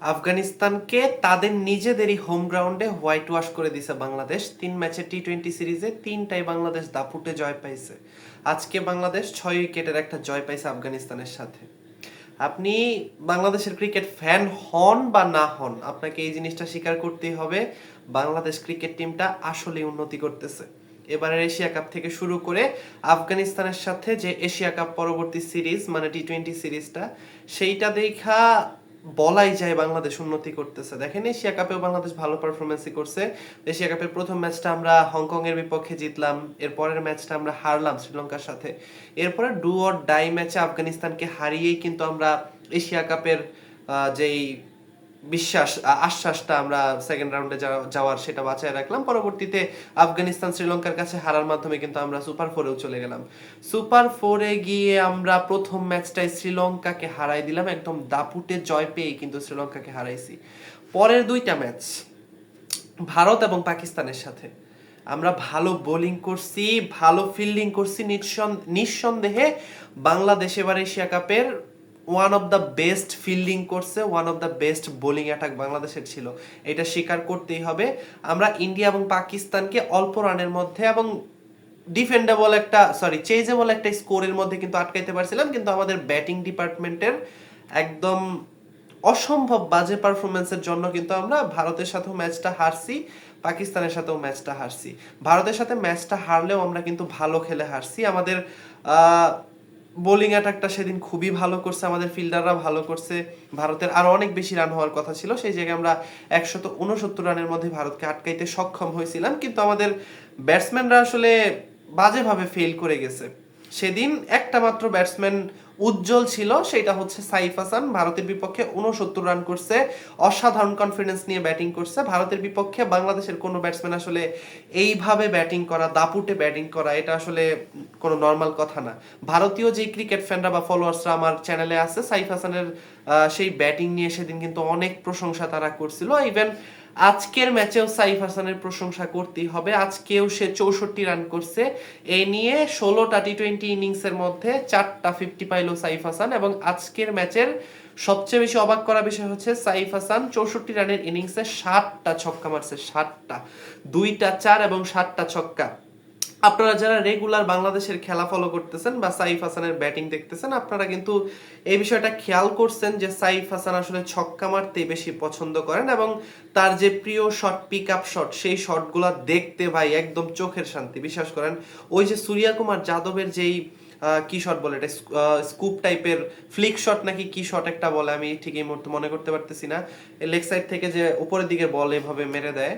আফগানিস্তানকে তাদের নিজেদেরই হোম গ্রাউন্ডে হোয়াইট ওয়াশ করে দিছে বাংলাদেশ। তিন ম্যাচে টি টোয়েন্টি সিরিজে তিনটাই বাংলাদেশ দাপুটে জয় পাইছে। আজকে বাংলাদেশ ছয় উইকেটের একটা জয় পাইছে আফগানিস্তানের সাথে। আপনি বাংলাদেশের ক্রিকেট ফ্যান হন বা না হন, আপনাকে এই জিনিসটা স্বীকার করতেই হবে, বাংলাদেশ ক্রিকেট টিমটা আসলে উন্নতি করতেছে। এবারের এশিয়া কাপ থেকে শুরু করে আফগানিস্তানের সাথে যে এশিয়া কাপ পরবর্তী সিরিজ মানে টি টোয়েন্টি সিরিজটা সেইটা দেখা বলাই যায় বাংলাদেশ উন্নতি করতেছে। দেখেন এশিয়া কাপেও বাংলাদেশ ভালো পারফরমেন্সই করছে। এশিয়া কাপের প্রথম ম্যাচটা আমরা হংকং এর বিপক্ষে জিতলাম। এরপরের ম্যাচটা আমরা হারলাম শ্রীলঙ্কার সাথে। এরপরে ডু অর ডাই ম্যাচে আফগানিস্তানকে হারিয়েই কিন্তু আমরা এশিয়া কাপের যেই বিশ্বাস আশ্বাসটা আমরা সেকেন্ড রাউন্ডে যাওয়ার সেটা বাঁচায় রাখলাম। পরবর্তীতে আফগানিস্তান, শ্রীলঙ্কার কাছে হারার মাধ্যমে কিন্তু আমরা সুপার ফোরেও চলে গেলাম। সুপার ফোরে গিয়ে আমরা প্রথম ম্যাচটায় শ্রীলঙ্কাকে হারাই দিলাম। একদম দাপুটে জয় পেয়ে কিন্তু শ্রীলঙ্কাকে হারাইছি। পরের দুইটা ম্যাচ ভারত এবং পাকিস্তানের সাথে। আমরা ভালো বোলিং করছি, ভালো ফিল্ডিং করছি, নিঃসন- নিঃসন্দেহে বাংলাদেশ এবার এশিয়া কাপের one of the best fielding করছে one of the best bowling attack বাংলাদেশের ছিল। এটা স্বীকার করতেই হবে। আমরা ইন্ডিয়া এবং পাকিস্তানকে অল্প রানের মধ্যে এবং ডিফেন্ডেবল একটা সরি চেজেবল একটা স্কোরের মধ্যে কিন্তু আটকাইতে পারছিলাম, কিন্তু আমাদের ব্যাটিং ডিপার্টমেন্টের একদম অসম্ভব বাজে পারফরমেন্সের জন্য কিন্তু আমরা ভারতের সাথেও ম্যাচটা হারছি, পাকিস্তানের সাথেও ম্যাচটা হারছি। ভারতের সাথে ম্যাচটা হারলেও আমরা কিন্তু ভালো খেলে হারছি। আমাদের বোলিং অ্যাটাকটা সেদিন খুবই ভালো করছে, আমাদের ফিল্ডাররা ভালো করছে। ভারতের আরও অনেক বেশি রান হওয়ার কথা ছিল, সেই জায়গায় আমরা একশত উনসত্তর রানের মধ্যে ভারতকে আটকাইতে সক্ষম হয়েছিলাম, কিন্তু আমাদের ব্যাটসম্যানরা আসলে বাজেভাবে ফেল করে গেছে। সেদিন একটা মাত্র ব্যাটসম্যান উজ্জ্বল ছিল সেটা হচ্ছে সাইফ হাসান। ভারতের বিপক্ষে উনসত্তর রান করছে, অসাধারণ কনফিডেন্স নিয়ে ব্যাটিং করছে। ভারতের বিপক্ষে বাংলাদেশের কোনো ব্যাটসম্যান আসলে এইভাবে ব্যাটিং করা, দাপুটে ব্যাটিং করা, এটা আসলে কোনো নর্মাল কথা না। ভারতীয় যে ক্রিকেট ফ্যানরা বা ফলোয়ার্সরা আমার চ্যানেলে আছে, সাইফ হাসানের সেই ব্যাটিং নিয়ে সেদিন কিন্তু অনেক প্রশংসা তারা করছিল। ইভেন আজকের ম্যাচেও সাইফ হাসানের প্রশংসা করতেই হবে। আজকেও সে চৌষট্টি রান করছে। এ নিয়ে ষোলোটা টি টোয়েন্টি ইনিংসের মধ্যে চারটা ফিফটি পাইল সাইফ হাসান এবং আজকের ম্যাচের সবচেয়ে বেশি অবাক করা বিষয় হচ্ছে সাইফ হাসান চৌষট্টি রানের ইনিংসে ষাটটা ছক্কা মারছে ষাটটা দুইটা চার এবং ষাটটা ছক্কা। আপনারা যারা রেগুলার বাংলাদেশের খেলা ফলো করতেছেন বা সাইফ হাসানের ব্যাটিং দেখতেছেন, আপনারা কিন্তু এই বিষয়টা খেয়াল করছেন যে সাইফ হাসান আসলে ছক্কা মারতেই বেশি পছন্দ করেন এবং তার যে প্রিয় শট পিক আপ শট সেই শটগুলো দেখতে ভাই একদম চোখের শান্তি। বিশ্বাস করেন, ওই যে সূর্যা কুমার যাদবের যেই কি শট বলে এটা? স্কুপ টাইপের ফ্লিক শট নাকি কি শট একটা বলে, আমি ঠিক এই মুহূর্তে মনে করতে পারতেছি না। লেগ সাইড থেকে যে উপরের দিকে বল এভাবে মেরে দেয়।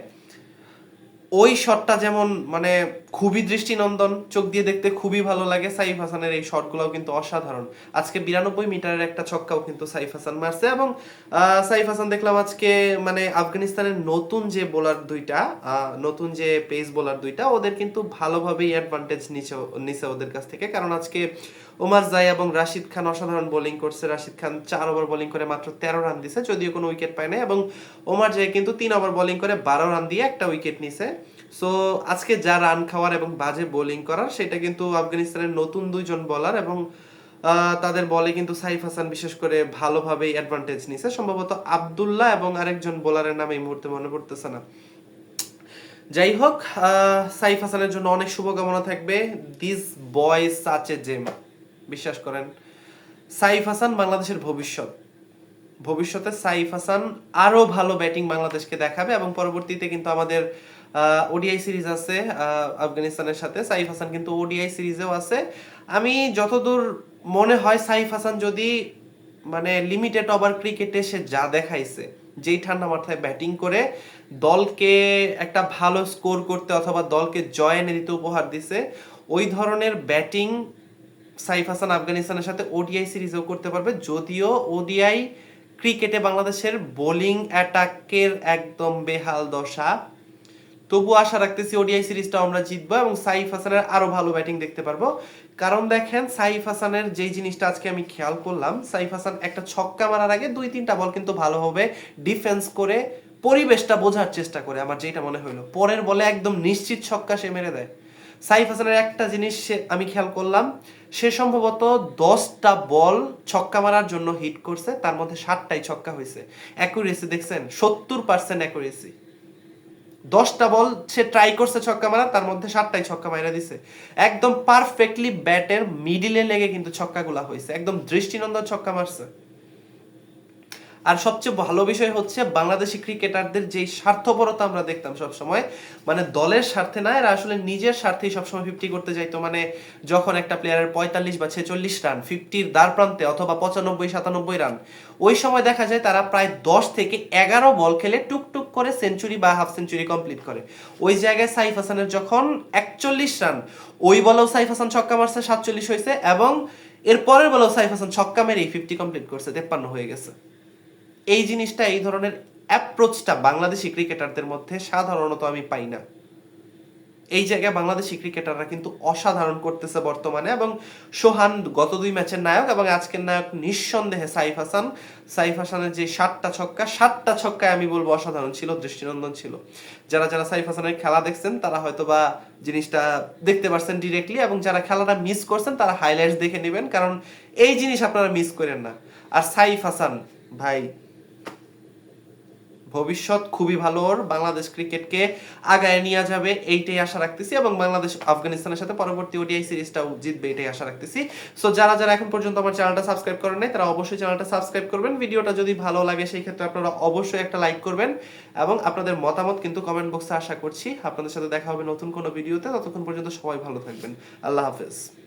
ওই শটটা যেমন মানে খুবই দৃষ্টিনন্দন, চোখ দিয়ে দেখতে খুবই ভালো লাগে সাইফ হাসানের এই শটগুলোও কিন্তু অসাধারণ। আজকে বিরানব্বই মিটারের একটা ছক্কাও কিন্তু সাইফ হাসান মারছে এবং সাইফ হাসান দেখলাম আজকে মানে আফগানিস্তানের নতুন যে বোলার দুইটা নতুন যে পেস বোলার দুইটা, ওদের কিন্তু ভালোভাবেই অ্যাডভান্টেজ নিচে নিছে ওদের কাছ থেকে। কারণ আজকে ওমার জাই এবং রাশিদ খান অসাধারণ বোলিং করছে। রাশিদ খান চার ওভার বোলিং করে মাত্র তেরো রান দিছে যদিও কোনো উইকেট পায় নাই। এবং ওমার জাই কিন্তু তিন ওভার বোলিং করে বারো রান দিয়ে একটা উইকেট নিছে। সো, আজকে যা রান খাওয়ার এবং বাজে বোলিং করার, সেটা কিন্তু আফগানিস্তানের নতুন দুইজন বলার এবং তাদের বলে কিন্তু সাইফ হাসান বিশেষ করে ভালোভাবেই অ্যাডভান্টেজ নিছে। সম্ভবত আব্দুল্লাহ এবং আরেকজন বোলারের নাম এই মুহূর্তে মনে পড়তেছে না। যাই হোক সাইফ হাসানের জন্য অনেক শুভকামনা থাকবে। This boy such a gem বিশ্বাস করেন, সাইফ হাসান বাংলাদেশের ভবিষ্যৎ। ভবিষ্যতে সাইফ হাসান আরও ভালো ব্যাটিং বাংলাদেশকে দেখাবে এবং পরবর্তীতে কিন্তু আমাদের ওডিআই সিরিজ আছে আফগানিস্তানের সাথে। সাইফ হাসান কিন্তু ওডিআই সিরিজেও আছে। আমি যতদূর মনে হয় সাইফ হাসান যদি মানে লিমিটেড ওভার ক্রিকেটে সে যা দেখাইছে, যেই ঠান্ডা মাথায় ব্যাটিং করে, দলকে একটা ভালো স্কোর করতে অথবা দলকে জয় এনে দিতে উপহার দিছে, ওই ধরনের ব্যাটিং সাইফ হাসান আফগানিস্তানের সাথে ওডিআই সিরিজও করতে পারবে, যদিও ওডিআই ক্রিকেটে বাংলাদেশের বোলিং অ্যাটাকের একদম বেহাল দশা। তবু আশা রাখতেছি ওডিআই সিরিজটা আমরা জিতবো এবং সাইফ হাসানের আরও ভালো ব্যাটিং দেখতে পারব। কারণ দেখেন, সাইফ হাসানের যেই জিনিসটা আজকে আমি খেয়াল করলাম, সাইফ হাসান একটা ছক্কা মারার আগে দুই তিনটা বল কিন্তু ভালোভাবে ডিফেন্স করে পরিবেশটা বোঝার চেষ্টা করে, আমার যেটা মনে হলো পরের বলে একদম নিশ্চিত ছক্কা সে মেরে দেয়। সাইফ হাসানের একটা জিনিস আমি খেয়াল করলাম, সে সম্ভবত দশটা বল ছক্কা মারার জন্য হিট করছে, তার মধ্যে সাতটাই ছক্কা হয়েছে। অ্যাকুরেসি দেখছেন, সত্তর পার্সেন্ট অ্যাকুরেসি দশটা বল সে ট্রাই করছে ছক্কা মারা তার মধ্যে সাতটাই ছক্কা মাইরা দিছে। একদম পারফেক্টলি ব্যাটের মিডিলে লেগে কিন্তু ছক্কাগুলা হয়েছে, একদম দৃষ্টিনন্দন ছক্কা মারছে। আর সবচেয়ে ভালো বিষয় হচ্ছে বাংলাদেশি ক্রিকেটারদের যেই স্বার্থপরতা আমরা দেখতাম সব সময় মানে দলের স্বার্থে না, এরা আসলে নিজের স্বার্থেই সবসময় ফিফটি করতে যাইতো। মানে যখন একটা প্লেয়ারের পঁয়তাল্লিশ বা ছেচল্লিশ রান ফিফটির দ্বার প্রান্তে অথবা পঁচানব্বই, সাতানব্বই রান ওই সময় দেখা যায় তারা প্রায় দশ থেকে এগারো বল খেলে টুকটুক করে সেঞ্চুরি বা হাফ সেঞ্চুরি কমপ্লিট করে। ওই জায়গায় সাইফ হাসানের যখন একচল্লিশ রান ওই বলেও সাইফ হাসান ছক্কা মারছে, সাতচল্লিশ হয়েছে এবং এর পরের বলেও সাইফ হাসান ছক্কা মেরেই ফিফটি কমপ্লিট করছে, তেপ্পান্ন হয়ে গেছে। এই জিনিসটা, এই ধরনের অ্যাপ্রোচটা বাংলাদেশি ক্রিকেটারদের মধ্যে সাধারণত আমি পাই না। এই জায়গায় বাংলাদেশি ক্রিকেটাররা কিন্তু অসাধারণ করতেছে বর্তমানে এবং সোহান গত দুই ম্যাচের নায়ক এবং আজকের নায়ক নিঃসন্দেহে সাইফ হাসান। সাইফ হাসানের যে সাতটা ছক্কা, সাতটা ছক্কায় আমি বলব অসাধারণ ছিল, দৃষ্টিনন্দন ছিল। যারা যারা সাইফ হাসানের খেলা দেখছেন, তারা হয়তো বা জিনিসটা দেখতে পারছেন ডিরেক্টলি এবং যারা খেলাটা মিস করছেন, তারা হাইলাইটস দেখে নেবেন, কারণ এই জিনিস আপনারা মিস করেন না। আর সাইফ হাসান, ভাই ভবিষ্যৎ খুবই ভালো ওর। বাংলাদেশ ক্রিকেটকে আগায় নিয়ে যাবে, এইটাই আশা রাখতেছি এবং বাংলাদেশ আফগানিস্তানের সাথে পরবর্তী ওডিআই সিরিজটাও জিতবে, এটাই আশা রাখতেছি। সো যারা যারা এখন পর্যন্ত আমার চ্যানেলটা সাবস্ক্রাইব করেন নাই, তারা অবশ্যই চ্যানেলটা সাবস্ক্রাইব করবেন। ভিডিওটা যদি ভালো লাগে, সেই ক্ষেত্রে আপনারা অবশ্যই একটা লাইক করবেন এবং আপনাদের মতামত কিন্তু কমেন্ট বক্সে আশা করছি। আপনাদের সাথে দেখা হবে নতুন কোনো ভিডিওতে। ততক্ষণ পর্যন্ত সবাই ভালো থাকবেন। আল্লাহ হাফেজ।